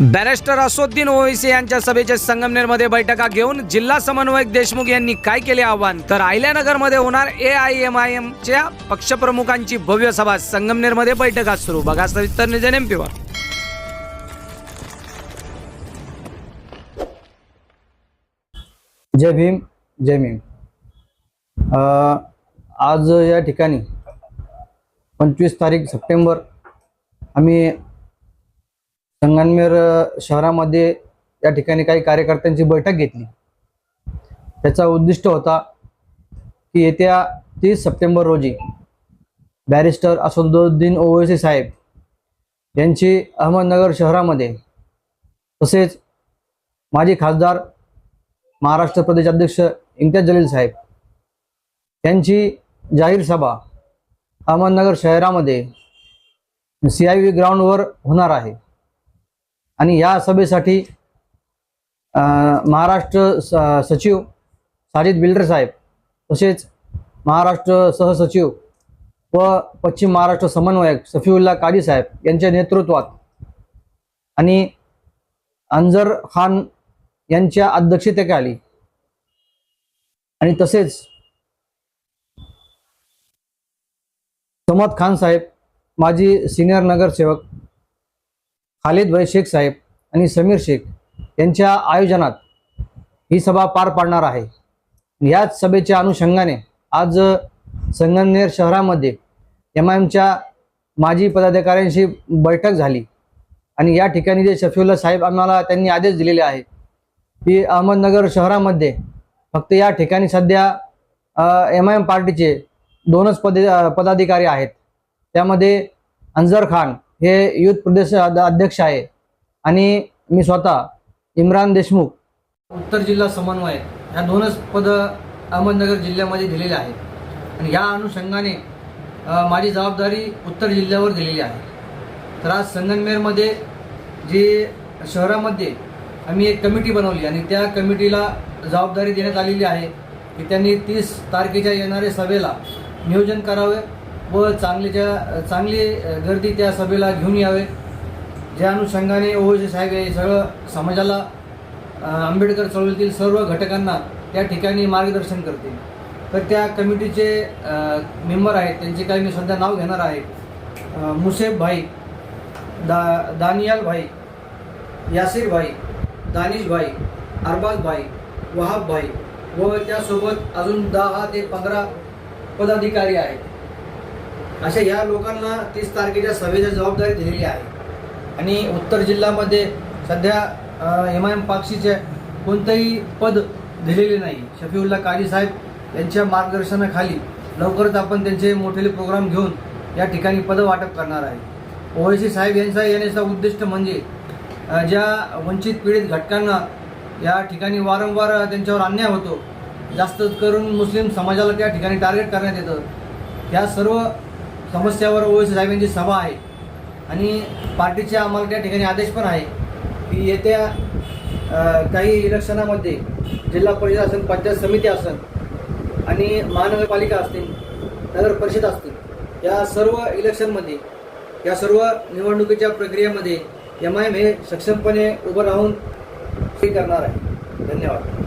Barrister असोद्दीन Owaisi यांच्या सभेच्या संगमनेरमध्ये बैठका घेऊन जिल्हा समन्वयक देशमुख यांनी काय केले आव्हान? तर आयल्यानगरमध्ये होणार A I M I M च्या पक्षप्रमुखांची भव्य सभा. संगमनेरमध्ये बैठका सुरू. बघा सविस्तर निजन एम पीवर जय भीम जय भीम. आज या ठिकाणी पंचवीस तारीख सप्टेंबर आम्ही संगमनेर शहरामध्ये या ठिकाणी काही कार्यकर्त्यांची बैठक घेतली. त्याचा उद्दिष्ट होता की येत्या तीस सप्टेंबर रोजी बॅरिस्टर असदुद्दीन ओवैसी साहेब यांची अहमदनगर शहरामध्ये तसेच माजी खासदार महाराष्ट्र प्रदेश अध्यक्ष इम्तियाज जलील साहेब यांची जाहीर सभा अहमदनगर शहरामध्ये सी आय व्ही ग्राउंडवर होणार आहे. आणि या सभेसाठी महाराष्ट्र सचिव साजिद बिल्डर साहेब तसेच महाराष्ट्र सहसचिव व पश्चिम महाराष्ट्र समन्वयक सफीउल्ला काजी साहेब यांच्या नेतृत्वात आणि अंजर खान यांच्या अध्यक्षतेखाली आणि तसेच समद खान साहेब माजी सिनियर नगरसेवक खालिद भाई शेख साहेब आणि समीर शेख यांच्या आयोजनात ही सभा पार पाडणार आहे. याच सभेच्या अनुषंगाने आज संगमनेर शहरामध्ये एम आय एमच्या माजी पदाधिकाऱ्यांशी बैठक झाली आणि या ठिकाणी जे शफीउल्ला साहेब आम्हाला त्यांनी आदेश दिलेले आहे की अहमदनगर शहरामध्ये फक्त या ठिकाणी सध्या एम आय एम पार्टीचे दोनच पदे पदाधिकारी आहेत. त्यामध्ये अंजर खान हे युथ प्रदेश अध्यक्ष आहे. आणि मी स्वतः इम्रान देशमुख. उत्तर जिल्हा समन्वय ह्या दोनच पद अहमदनगर जिल्ह्यामध्ये दिलेले आहेत. आणि या अनुषंगाने माझी जबाबदारी उत्तर जिल्ह्यावर दिलेली आहे. तर आज संगमनेरमध्ये जे शहरामध्ये आम्ही एक कमिटी बनवली आणि त्या कमिटीला जबाबदारी देण्यात आलेली आहे की त्यांनी तीस तारखेच्या येणाऱ्या सभेला नियोजन करावे व चांगलीच्या चांगली गर्दी त्या सभेला घेऊन यावे. ज्या अनुषंगाने ओवैसी साहेब हे सगळं समाजाला आंबेडकर चळवळीतील सर्व घटकांना त्या ठिकाणी मार्गदर्शन करतील. तर त्या कमिटीचे मेंबर आहेत त्यांचे काही मी सध्या नाव घेणार आहे. मुसेफ भाई दा दानियाल भाई यासिर भाई दानिश भाई अरबाज भाई वहाब भाई व त्यासोबत अजून दहा ते पंधरा पदाधिकारी आहेत. अशा या लोकांना तीस तारखेच्या सभेची जबाबदारी दिलेली आहे. आणि उत्तर जिल्ह्यामध्ये सध्या एम आय एम पाक्षीचे कोणतंही पद दिलेले नाही. शफीउल्ला काजी साहेब यांच्या मार्गदर्शनाखाली लवकरच आपण त्यांचे मोठेले प्रोग्राम घेऊन या ठिकाणी पदं वाटप करणार आहे. ओवैसी साहेब यांचा येण्याचा उद्दिष्ट म्हणजे ज्या वंचित पीडित घटकांना या ठिकाणी वारंवार त्यांच्यावर अन्याय होतो जास्त करून मुस्लिम समाजाला त्या ठिकाणी टार्गेट करण्यात येतं. या सर्व समस्यावर ओवेसी साहेबांची सभा आहे. आणि पार्टीचे आम्हाला त्या ठिकाणी आदेश पण आहे की येत्या काही इलेक्शनामध्ये जिल्हा परिषद असेल पंचायत समिती असेल आणि महानगरपालिका असतील नगर परिषद असतील या सर्व इलेक्शनमध्ये या सर्व निवडणुकीच्या प्रक्रियेमध्ये एम आय एम हे सक्षमपणे उभं राहून हे करणार आहे. धन्यवाद.